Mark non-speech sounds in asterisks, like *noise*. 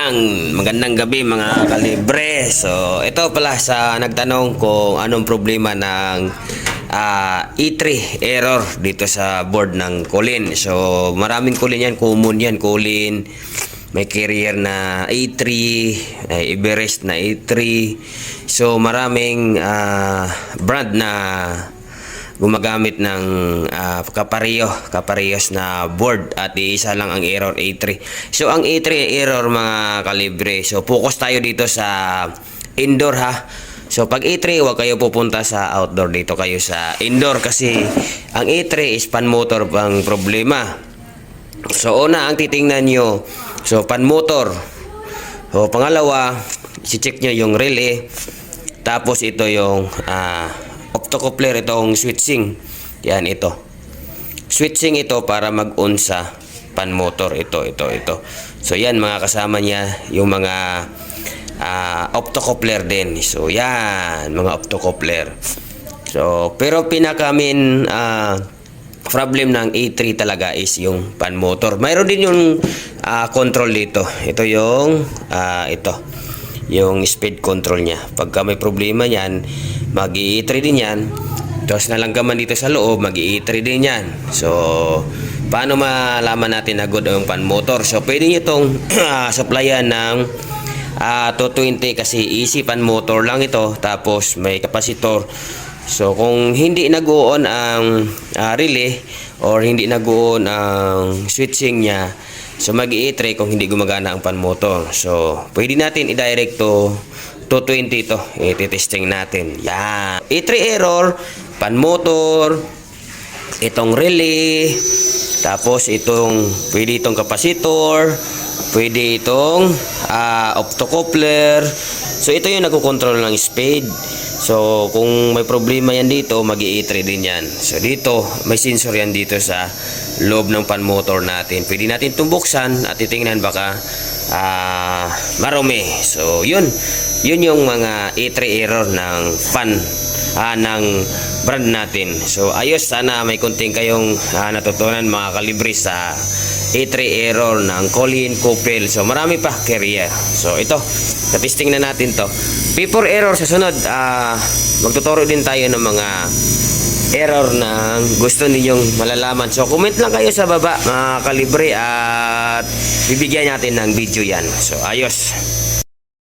Yan, magandang gabi mga kalibre. So, ito pala sa nagtanong kung anong problema ng ah, E3 error dito sa board ng Colin. So, maraming Colin yan, common yan, Colin. May carrier na E3, may Everest na E3. So, maraming ah, brand na gumagamit ng ah, kapareho, kaparehos na board at isa lang ang error A3. So ang A3 error mga kalibre. So focus tayo dito sa indoor ha. So pag A3 huwag kayo pupunta sa outdoor dito kayo sa indoor kasi ang A3 is pan motor ang problema. So una ang titingnan nyo. So pan motor. So pangalawa, i-check nyo yung relay. Tapos ito yung ah, optocoupler itong switching. Yan ito. Switching ito para mag-on sa pan motor ito ito ito. So yan mga kasama niya yung mga ah, optocoupler din. So yan mga optocoupler. So pero pinakamin ah, problem ng A3 talaga is yung pan motor. Mayroon din yung ah, control dito. Ito yung ah, ito yung speed control niya. Pagka may problema niyan, mag i3 din yan. Tapos nalanggaman dito sa loob, mag i3 din yan. So, paano malaman natin na good ang pan motor? So, pwede nyo itong *clears throat* ah, supplyan ng ah, 220 kasi easy pan motor lang ito. Tapos may kapasitor. So, kung hindi nag-on ang ah, relay or hindi nag-on ang switching niya, So mag i3 kung hindi gumagana ang pan motor. So pwede natin i-direct to 220 to. I-testing natin. Yan. E3 error, pan motor, itong relay, tapos itong pwede itong kapasitor, pwede itong ah, optocoupler. So ito yung nagko-control ng speed. So kung may problema yan dito, mag i3 din yan. So dito, may sensor yan dito sa loob ng pan motor natin. Pwede natin tumbuksan at titingnan baka ah, marumi. So yun, yun yung mga E3 error ng pan ah, ng brand natin. So ayos sana may kunting kayong ah, natutunan mga kalibre sa E3 error ng Colin Coppel. So marami pa carrier. So ito, testing na natin to. P4 error sa sunod, ah, magtuturo din tayo ng mga error na gusto ninyong malalaman. So comment lang kayo sa baba mga kalibre at bibigyan natin ng video yan. So ayos.